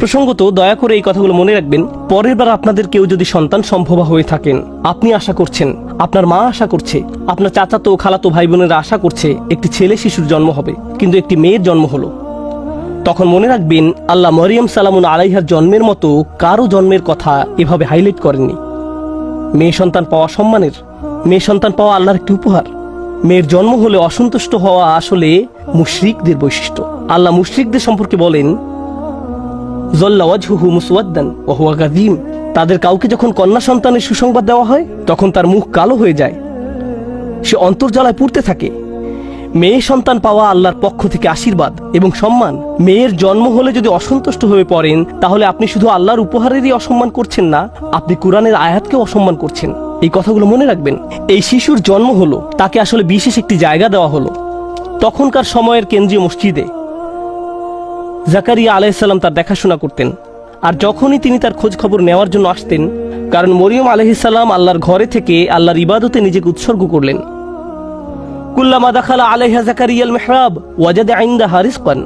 প্রসঙ্গত দয়া করে এই কথাগুলো মনে রাখবেন, পরের বার আপনাদের কেউ যদি সন্তান সম্ভব হয়ে থাকেন, আপনি আশা করছেন, আপনার মা আশা করছে, আপনার চাচাতো খালাতো ভাই বোনেরা আশা করছে একটি ছেলে শিশুর জন্ম হবে, কিন্তু একটি মেয়ের জন্ম হলো। তখন মনে রাখবেন, আল্লাহ মরিয়ম সালামুন আলাইহার জন্মের মতো কারও জন্মের কথা এভাবে হাইলাইট করেননি। মেয়ে সন্তান পাওয়া সম্মানের, মেয়ে সন্তান পাওয়া আল্লাহর একটি উপহার। মেয়ের জন্ম হলে অসন্তুষ্ট হওয়া আসলে মুশরিকদের বৈশিষ্ট্য। আল্লাহ মুশরিকদের সম্পর্কে বলেন তাদের কাউকে যখন কন্যা সন্তানের সুসংবাদ দেওয়া হয়, তখন তার মুখ কালো হয়ে যায়। সে অন্তর্জালায় পুড়তে থাকে। মেয়ে সন্তান পাওয়া আল্লাহর পক্ষ থেকে আশীর্বাদ এবং সম্মান। মেয়ের জন্ম হলে যদি অসন্তুষ্ট হয়ে পড়েন, তাহলে আপনি শুধু আল্লাহর উপহারেরই অসম্মান করছেন না, আপনি কোরআনের আয়াতকে অসম্মান করছেন। এই কথাগুলো মনে রাখবেন, এই শিশুর জন্ম হলো, তাকে আসলে বিশেষ একটি জায়গা দেওয়া হলো। তখনকার সময়ের কেন্দ্রীয় মসজিদে জাকারিয়া আলাইসাল্লাম তার দেখাশোনা করতেন। আর যখনই তিনি তার খোঁজ খবর নেওয়ার জন্য আসতেন, কারণ মরিয়ম আলহিসাল্লাম আল্লাহর ঘরে থেকে আল্লাহর ইবাদতে নিজেকে উৎসর্গ করলেন। কুল্লামা দাখালা আলাইহা জাকারিয়াল মেহরাব ওয়াজাদে আইন্দা হারিসকান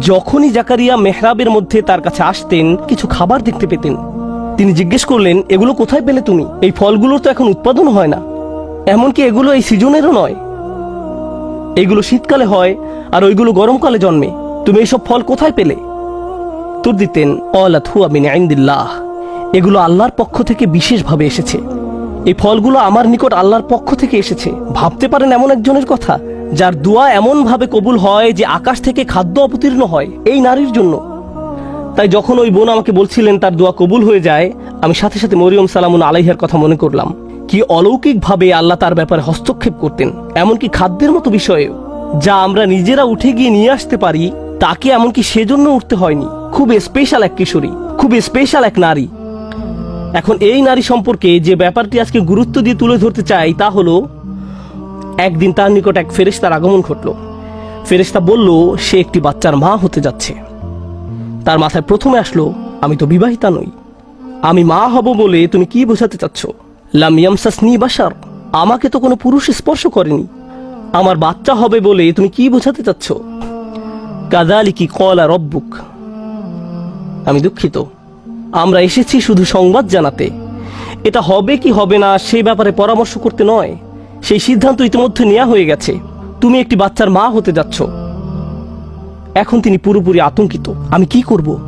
যখনই জাকারিয়া মেহরাবের মধ্যে তার কাছে আসতেন, কিছু খাবার দেখতে পেতেন। তিনি জিজ্ঞেস করলেন, এগুলো কোথায় পেলে তুমি? এই ফলগুলোর তো এখন উৎপাদন হয় না। এমনকি এগুলো এই সিজনেরও নয়। এগুলো শীতকালে হয়, আর ওইগুলো গরমকালে জন্মে। তুমি এইসব ফল কোথায় পেলে? উত্তর দিতেন অলাথুয়া মিন আইন্দিল্লাহ এগুলো আল্লাহর পক্ষ থেকে বিশেষভাবে এসেছে। এই ফলগুলো আমার নিকট আল্লাহর পক্ষ থেকে এসেছে। ভাবতে পারেন এমন একজনের কথা, যার দোয়া এমনভাবে কবুল হয় যে আকাশ থেকে খাদ্য অবতীর্ণ হয় এই নারীর জন্য। তাই যখন ওই বোন আমাকে বলছিলেন তার দোয়া কবুল হয়ে যায়, আমি সাথে সাথে মরিয়ম সালামুন আলাইহার কথা মনে করলাম। কি অলৌকিকভাবে আল্লাহ তার ব্যাপারে হস্তক্ষেপ করতেন। এমনকি খাদ্যের মতো বিষয়েও, যা আমরা নিজেরা উঠে গিয়ে নিয়ে আসতে পারি তাকে এমনকি সেজন্য উঠতে হয়নি। খুব স্পেশাল এক কিশোরী, খুব স্পেশাল এক নারী। এখন এই নারী সম্পর্কে যে ব্যাপারটি আজকে গুরুত্ব দিয়ে তুলে ধরতে চাই তা হলো, একদিন তার নিকট এক ফেরেশতার আগমন ঘটল। ফেরেশতা বলল, সে একটি বাচ্চার মা হতে যাচ্ছে। তার মাথায় প্রথমে আসলো, আমি তো বিবাহিতা নই। আমি মা হব বলে তুমি কি বোঝাতে চাচ্ছ? লাম ইয়ামসাসনি বাসার আমাকে তো কোনো পুরুষ স্পর্শ করেনি। আমার বাচ্চা হবে বলে তুমি কি বোঝাতে চাচ্ছ? কাদালি কি কলা রব্বুক। আমি দুঃখিত। আমরা এসেছি শুধু সংবাদ জানাতে। এটা হবে কি হবে না সেই ব্যাপারে পরামর্শ করতে নয়। সেই সিদ্ধান্ত ইতিমধ্যে নেওয়া হয়ে গেছে। তুমি একটি বাচ্চার মা হতে যাচ্ছ। এখন তিনি পুরোপুরি আতঙ্কিত। আমি কি করব?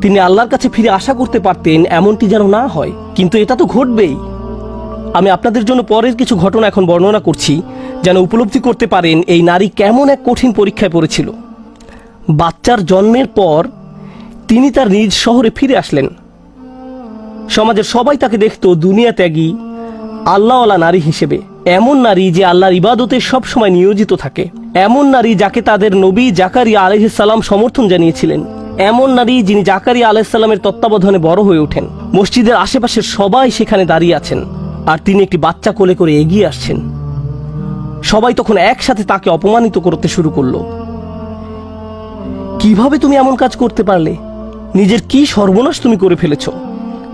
তিনি আল্লাহর কাছে ফিরে আশা করতে পারতেন এমনটি যেন না হয়। কিন্তু এটা তো ঘটবেই। আমি আপনাদের জন্য পরের কিছু ঘটনা এখন বর্ণনা করছি, যেন উপলব্ধি করতে পারেন এই নারী কেমন এক কঠিন পরীক্ষায় পড়েছিল। বাচ্চার জন্মের পর তিনি তার নিজ শহরে ফিরে আসলেন। সমাজের সবাই তাকে দেখত দুনিয়া ত্যাগী, আল্লাহওয়ালা নারী হিসেবে। এমন নারী যে আল্লাহর ইবাদতে সব সময় নিয়োজিত থাকে। এমন নারী যাকে তাদের নবী জাকারিয়া আলহিসাল্লাম সমর্থন জানিয়েছিলেন। এমন নারী যিনি জাকারিয়া আলাইসাল্লামের তত্ত্বাবধানে বড় হয়ে ওঠেন। মসজিদের আশেপাশের সবাই সেখানে দাঁড়িয়ে আছেন আর তিনি একটি বাচ্চা কোলে করে এগিয়ে আসছেন। সবাই তখন একসাথে তাকে অপমানিত করতে শুরু করল। কীভাবে তুমি এমন কাজ করতে পারলে? নিজের কি সর্বনাশ তুমি করে ফেলেছ?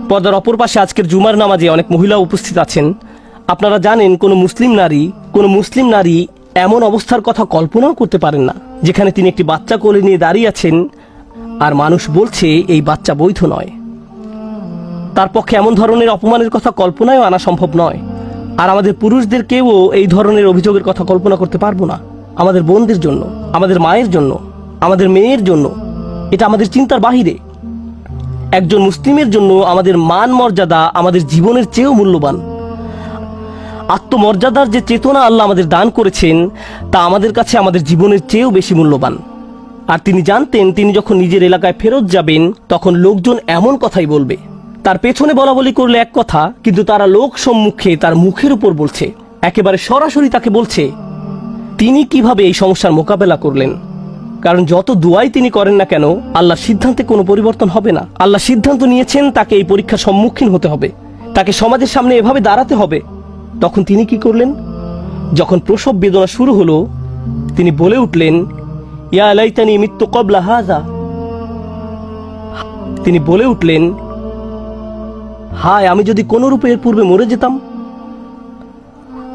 পর্দার অপর পাশে আজকের জুমার নামাজে অনেক মহিলা উপস্থিত আছেন। আপনারা জানেন, কোনো মুসলিম নারী, কোনো মুসলিম নারী এমন অবস্থার কথা কল্পনাও করতে পারেন না, যেখানে তিনি একটি বাচ্চা কোলে নিয়ে দাঁড়িয়ে আছেন আর মানুষ বলছে, এই বাচ্চা বৈধ নয়। তার পক্ষে এমন ধরনের অপমানের কথা কল্পনায়ও আনা সম্ভব নয়। আর আমাদের পুরুষদেরকেও এই ধরনের অভিযোগের কথা কল্পনা করতে পারব না। আমাদের বোনদের জন্য, আমাদের মায়ের জন্য আমাদের মেয়ের জন্য। এটা আমাদের চিন্তার বাহিরে। একজন মুসলিমের জন্য আমাদের মান মর্যাদা আমাদের জীবনের চেয়েও মূল্যবান। আত্মমর্যাদার যে চেতনা আল্লাহ আমাদের দান করেছেন, তা আমাদের কাছে আমাদের জীবনের চেয়েও বেশি মূল্যবান। আর তিনি জানতেন, তিনি যখন নিজের এলাকায় ফেরত যাবেন, তখন লোকজন এমন কথাই বলবে। তার পেছনে বলা বলি করলে এক কথা, কিন্তু তারা লোক সম্মুখে তার মুখের উপর বলছে। একেবারে সরাসরি তাকে বলছে, তিনি কীভাবে এই সমস্যার মোকাবেলা করলেন? কারণ যত দুয়াই তিনি করেন না কেন আল্লাহ সিদ্ধান্তে কোনো পরিবর্তন হবে না। আল্লাহ সিদ্ধান্ত নিয়েছেন তাকে এই পরীক্ষার সম্মুখীন হতে হবে। তাকে সমাজের সামনে এভাবে দাঁড়াতে হবে। তখন তিনি কি করলেন? যখন প্রসব বেদনা শুরু হলো, তিনি বলে উঠলেন, ইয়া লাইতানি মৃত্যু কবলা হাজা। তিনি বলে উঠলেন, হায়, আমি যদি কোনো রূপে এর পূর্বে মরে যেতাম,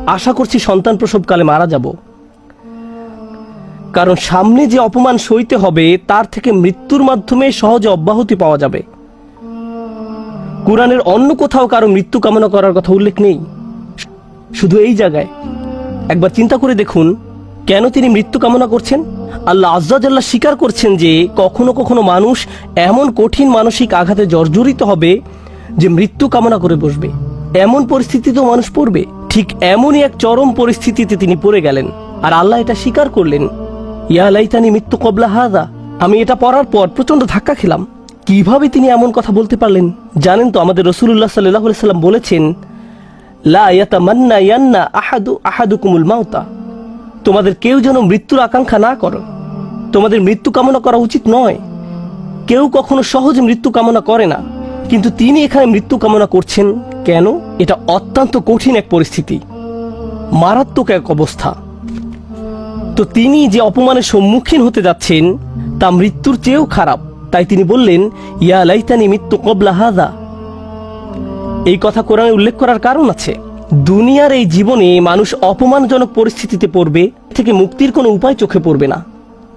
আশা করছি সন্তান প্রসবকালে মারা যাব। কারণ সামনে যে অপমান সইতে হবে, তার থেকে মৃত্যুর মাধ্যমে সহজে অব্যাহতি পাওয়া যাবে। কোরআনের অন্য কোথাও কারও মৃত্যু কামনা করার কথা উল্লেখ নেই। শুধু এই জায়গায়। একবার চিন্তা করে দেখুন, কেন তিনি মৃত্যু কামনা করছেন? আল্লাহ আজ্জাজাল্লাহ স্বীকার করছেন যে, কখনো কখনো মানুষ এমন কঠিন মানসিক আঘাতে জর্জরিত হবে যে মৃত্যু কামনা করে বসবে। এমন পরিস্থিতিতেও মানুষ পড়বে। ঠিক এমনই এক চরম পরিস্থিতিতে তিনি পড়ে গেলেন। আর আল্লাহ এটা স্বীকার করলেন। ইয়া লাইতানি মৃত্যু কবলা হাদা। আমি এটা পড়ার পর প্রচণ্ড ধাক্কা খেলাম। কীভাবে তিনি এমন কথা বলতে পারলেন? জানেন তো আমাদের রসুল্লাহ সাল্লাহ সাল্লাম বলেছেন, লা ইয়ান্না আহাদু আহাদুকুমুল মাউতা। তোমাদের কেউ যেন মৃত্যুর আকাঙ্ক্ষা না করো। তোমাদের মৃত্যু কামনা করা উচিত নয়। কেউ কখনো সহজে মৃত্যু কামনা করে না। কিন্তু তিনি এখানে মৃত্যু কামনা করছেন কেন? এটা অত্যন্ত কঠিন এক পরিস্থিতি। মারাত্মক এক অবস্থা। তো তিনি যে অপমানের সম্মুখীন হতে যাচ্ছেন, তা মৃত্যুর চেয়েও খারাপ। তাই তিনি বললেন, ইয়া লাইতানি মৃত্যু কবলা হাদা এই কথা কোরআনে উল্লেখ করার কারণ আছে। দুনিয়ার এই জীবনে মানুষ অপমানজনক পরিস্থিতিতে পড়বে থেকে মুক্তির কোনো উপায় চোখে পড়বে না।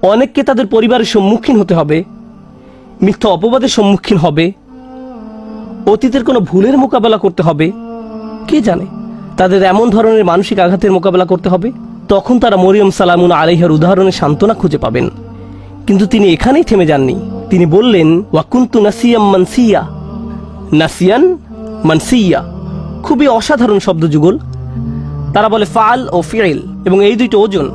অনেককে তাদের পরিবারের সম্মুখীন হতে হবে, মিথ্যা অপবাদের সম্মুখীন হবে, অতীতের কোনো ভুলের মোকাবেলা করতে হবে। কে জানে? তাদের এমন ধরনের মানসিক আঘাতের মোকাবেলা করতে হবে। তখন তারা মরিয়ম সালামুন আলাইহার উদাহরণে সান্ত্বনা খুঁজে পাবেন। কিন্তু তিনি এখানেই থেমে যাননি। তিনি বললেন, ওয়াকুন্তু নাসিয়াম মানসিয়া। নাসিয়ান মানসিয়া। খুবই অসাধারণ শব্দ যুগল। তারা বলে, ফাল ও ফিয়েল এবং এই দুইটো ওজন।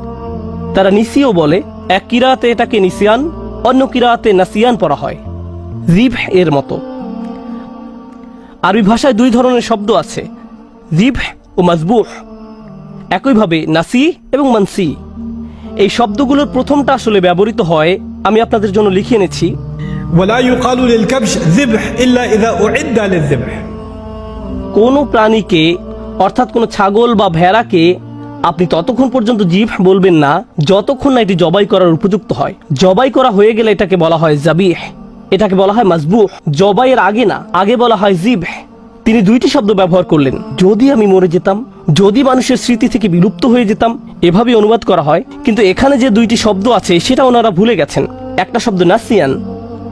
তারা নিসিও বলে, এক কিরাতে এটাকে নিসিয়ান, অন্য কিরাতে নাসিয়ান পড়া হয়। জিভ এর মতো। আরবি ভাষায় দুই ধরনের শব্দ আছে। জিভ ও মাজবুহ। একইভাবে নাসি এবং মানসি। এই শব্দগুলোর প্রথমটা আসলে ব্যবহৃত হয় আমি আপনাদের জন্য লিখিয়ে এনেছি। কোনো প্রাণীকে অর্থাৎ কোনো ছাগল বা ভেড়াকে আপনি ততক্ষণ পর্যন্ত জিভ বলবেন না যতক্ষণ না এটি জবাই করার উপযুক্ত হয়। জবাই করা হয়ে গেলে এটাকে বলা হয় জাবিহ। এটাকে বলা হয় মাজবুহ। জবাইয়ের আগে না আগে বলা হয় জিভ। তিনি দুইটি শব্দ ব্যবহার করলেন। যদি আমি মরে যেতাম, যদি মানুষের স্মৃতি থেকে বিলুপ্ত হয়ে যেতাম এভাবে অনুবাদ করা হয়, কিন্তু এখানে যে দুইটি শব্দ আছে, সেটা ওনারা ভুলে গেছেন। একটা শব্দ নাসিয়ান,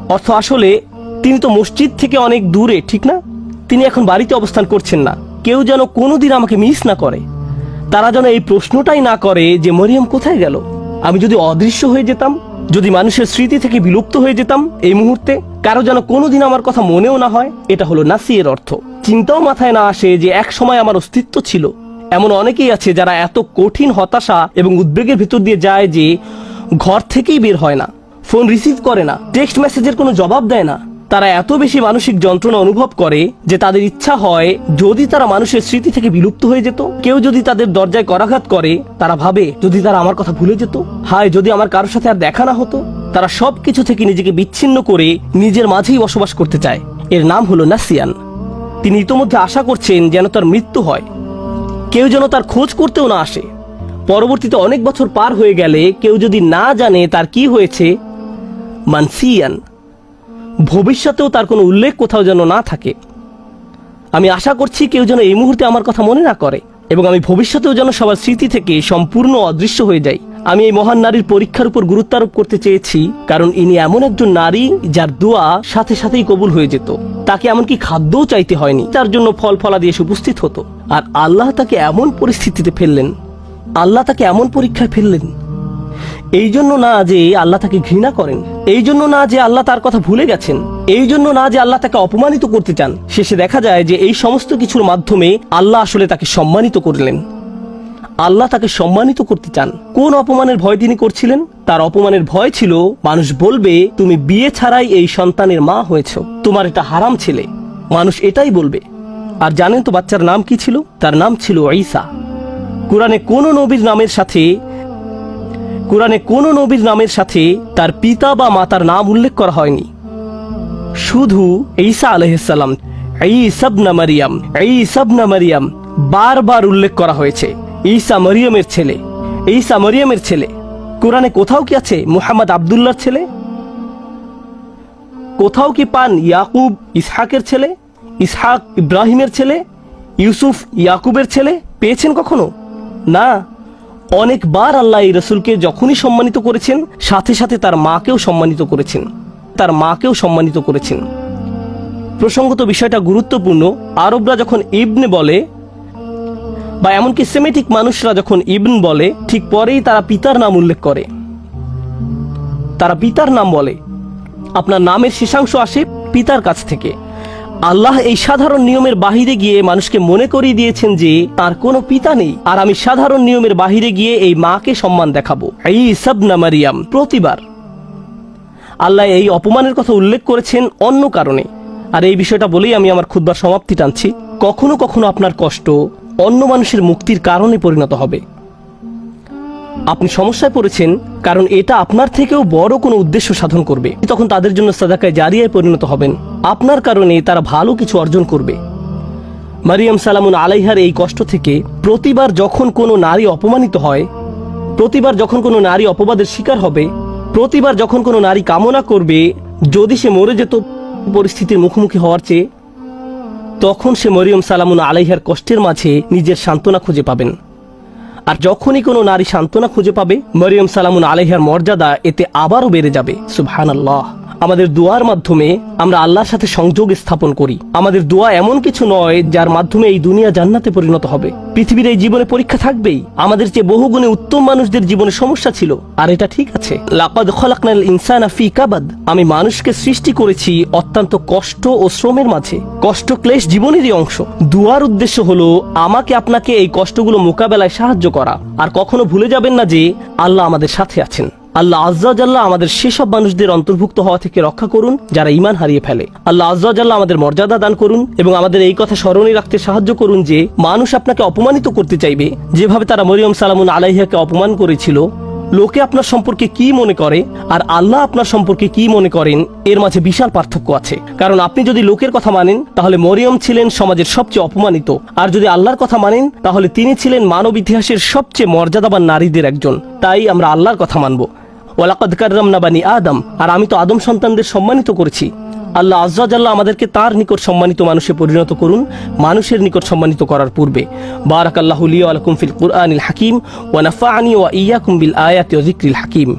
অর্থ আসলে তিনি তো মসজিদ থেকে অনেক দূরে, ঠিক না? তিনি এখন বাড়িতে অবস্থান করছেন না। কেউ যেন কোনোদিন আমাকে মিস না করে। তারা যেন এই প্রশ্নটাই না করে যে, মরিয়ম কোথায় গেল? আমি যদি অদৃশ্য হয়ে যেতাম, যদি মানুষের স্মৃতি থেকে বিলুপ্ত হয়ে যেতাম এই মুহূর্তে, কারও যেন কোনোদিন আমার কথা মনেও না হয়, এটা হলো নাসিয়ের অর্থ। চিন্তাও মাথায় না আসে যে এক সময় আমার অস্তিত্ব ছিল। এমন অনেকেই আছে যারা এত কঠিন হতাশা এবং উদ্বেগের ভিতর দিয়ে যায় যে ঘর থেকেই বের হয় না, ফোন রিসিভ করে না, টেক্সট মেসেজের কোনো জবাব দেয় না। তারা এত বেশি মানসিক যন্ত্রণা অনুভব করে যে তাদের ইচ্ছা হয় যদি তারা মানুষের স্মৃতি থেকে বিলুপ্ত হয়ে যেত, কেউ যদি তাদের দরজায় করাঘাত করে, তারা ভাবে যদি তারা আমার কথা ভুলে যেত, হায় যদি আমার কারোর সাথে আর দেখা না হতো, তারা সব কিছু থেকে নিজেকে বিচ্ছিন্ন করে নিজের মাঝেই বসবাস করতে চায়। এর নাম হলো নাসিয়ান। তিনি ইতোমধ্যে আশা করছেন যেন তার মৃত্যু হয়। কেউ যেন তার খোঁজ করতেও না আসে। পরবর্তীতে অনেক বছর পার হয়ে গেলে কেউ যদি না জানে তার কি হয়েছে, মানসিয়ান, ভবিষ্যতেও তার কোনো উল্লেখ কোথাও যেন না থাকে। আমি আশা করছি কেউ যেন এই মুহূর্তে আমার কথা মনে না করে এবং আমি ভবিষ্যতেও যেন সবার স্মৃতি থেকে সম্পূর্ণ অদৃশ্য হয়ে যাই। আমি এই মহান নারীর পরীক্ষার উপর গুরুত্ব আরোপ করতে চেয়েছি, কারণ ইনি এমন একজন নারী যার দোয়া সাথে সাথেই কবুল হয়ে যেত। তাকে এমনকি খাদ্যও চাইতে হয়নি তার জন্য ফল ফলা দিয়ে উপস্থিত হতো। আর আল্লাহ তাকে এমন পরিস্থিতিতে ফেললেন, আল্লাহ তাকে এমন পরীক্ষায় ফেললেন। এই জন্য না যে আল্লাহ তাকে ঘৃণা করেন, এই জন্য না যে আল্লাহ তার কথা ভুলে গেছেন, এই জন্য না যে আল্লাহ তাকে অপমানিত করতে চান, শেষে দেখা যায় যে এই সমস্ত কিছুর মাধ্যমে আল্লাহ আসলে তাকে সম্মানিত করলেন। আল্লাহ তাকে সম্মানিত করতে চান। কোন অপমানের ভয় তিনি করছিলেন? তার অপমানের ভয় ছিল, মানুষ বলবে, তুমি বিয়ে ছাড়াই এই সন্তানের মা হয়েছ। তোমার এটা হারাম ছেলে। মানুষ এটাই বলবে। আর জানেন তো বাচ্চার নাম কি ছিল? তার নাম ছিল ঈসা। কোরআনে কোন নবীর নামের সাথে, কোরআনে কোন নবীর নামের সাথে তার পিতা বা মাতার নাম উল্লেখ করা হয়নি। শুধু ঈসা আলহিসাল্লাম এই সাবনা মারিয়াম এই সাবনা মারিয়াম বারবার উল্লেখ করা হয়েছে। ঈসা মরিয়মের ছেলে। ঈসা মরিয়মের ছেলে। কোরআনে কোথাও কি আছে মুহাম্মদ আবদুল্লাহর ছেলে? কোথাও কি পান ইয়াকুব ইসহাকের ছেলে? ইসহাক ইব্রাহিমের ছেলে? ইউসুফ ইয়াকুবের ছেলে? পেয়েছেন কখনো? না। অনেকবার আল্লাহ এই রসুলকে যখনই সম্মানিত করেছেন, সাথে সাথে তার মাকেও সম্মানিত করেছেন। তার মাকেও সম্মানিত করেছেন। প্রসঙ্গত বিষয়টা গুরুত্বপূর্ণ। আরবরা যখন ইবনে বলে বা এমনকি সেমেটিক মানুষরা যখন ইবন বলে, ঠিক পরেই তারা পিতার নাম উল্লেখ করে। তারা পিতার নাম বলে। আপনার নামের শেষাংশ আসে পিতার কাছ থেকে। আল্লাহ এই সাধারণ নিয়মের বাহিরে গিয়ে মানুষকে মনে করিয়ে দিয়েছেন যে, তার কোনো পিতা নেই। আর আমি সাধারণ নিয়মের বাহিরে গিয়ে এই মাকে সম্মান দেখাবো। এই সাবনা মারিয়াম, প্রতিবার। আল্লাহ এই অপমানের কথা উল্লেখ করেছেন অন্য কারণে। আর এই বিষয়টা বলেই আমি আমার ক্ষুদ্র সমাপ্তি টানছি। কখনো কখনো আপনার কষ্ট অন্য মানুষের মুক্তির কারণে পরিণত হবে। আপনি সমস্যায় পড়েছেন কারণ এটা আপনার থেকেও বড় কোনো উদ্দেশ্য সাধন করবে। তখন তাদের জন্য সাদাকায় জারিয়ায় পরিণত হবেন। আপনার কারণে তারা ভালো কিছু অর্জন করবে। মারিয়াম সালামুন আলাইহার এই কষ্ট থেকে প্রতিবার যখন কোনো নারী অপমানিত হয়, প্রতিবার যখন কোনো নারী অপবাদের শিকার হবে, প্রতিবার যখন কোনো নারী কামনা করবে, যদি সে মরে যেত, পরিস্থিতির মুখোমুখি হওয়ার চেয়ে তখন সে মরিয়ম সালামুন আলাইহার কষ্টের মাঝে নিজের সান্ত্বনা খুঁজে পাবেন। আর যখনই কোনো নারী সান্ত্বনা খুঁজে পাবে, মরিয়ম সালামুন আলাইহার মর্যাদা এতে আবারও বেড়ে যাবে। সুবহান আল্লাহ আমাদের দোয়ার মাধ্যমে আমরা আল্লাহর সাথে সংযোগ স্থাপন করি। আমাদের দোয়া এমন কিছু নয় যার মাধ্যমে এই দুনিয়া জান্নাতে পরিণত হবে। পৃথিবীর এই জীবনে পরীক্ষা থাকবেই। আমাদের চেয়ে বহুগুণে উত্তম মানুষদের জীবনে সমস্যা ছিল। আর এটা ঠিক আছে। লাকাদ খলাকনাল ইনসানা ফি কাবাদ। আমি মানুষকে সৃষ্টি করেছি অত্যন্ত কষ্ট ও শ্রমের মাঝে। কষ্ট ক্লেশ জীবনেরই অংশ। দুয়ার উদ্দেশ্য হলো আমাকে আপনাকে এই কষ্টগুলো মোকাবেলায় সাহায্য করা। আর কখনো ভুলে যাবেন না যে আল্লাহ আমাদের সাথে আছেন। আল্লাহ আজ্জাজাল্লাহ আমাদের সেসব মানুষদের অন্তর্ভুক্ত হওয়া থেকে রক্ষা করুন, যারা ইমান হারিয়ে ফেলে। আল্লাহ আজ্জাজাল্লাহ আমাদের মর্যাদা দান করুন এবং আমাদের এই কথা স্মরণে রাখতে সাহায্য করুন যে, মানুষ আপনাকে অপমানিত করতে চাইবে। যেভাবে তারা মরিয়ম সালামুন আলাইহাকে অপমান করেছিল, লোকে আপনার সম্পর্কে কি মনে করে, আর আল্লাহ আপনার সম্পর্কে কি মনে করেন, এর মাঝে বিশাল পার্থক্য আছে। কারণ আপনি যদি লোকের কথা মানেন, তাহলে মরিয়ম ছিলেন সমাজের সবচেয়ে অপমানিত। আর যদি আল্লাহর কথা মানেন, তাহলে তিনি ছিলেন মানব ইতিহাসের সবচেয়ে মর্যাদাবান নারীদের একজন। তাই আমরা আল্লাহর কথা মানব। ওয়ালাকাদ কাররামনা বানি আদম। আর আমি তো আদম সন্তানদের সম্মানিত করেছি। আল্লাহ আজ্জাজাল্লাহ আমাদেরকে তার নিকট সম্মানিত মানুষে পরিণত করুন, মানুষের নিকট সম্মানিত করার পূর্বে। বারাকাল্লাহু লিয়া ওয়া লাকুম ফিল কুরআনিল হাকিম ওয়া আনি ওয়া ইয়াকুম বিল আয়াতি হাকিম।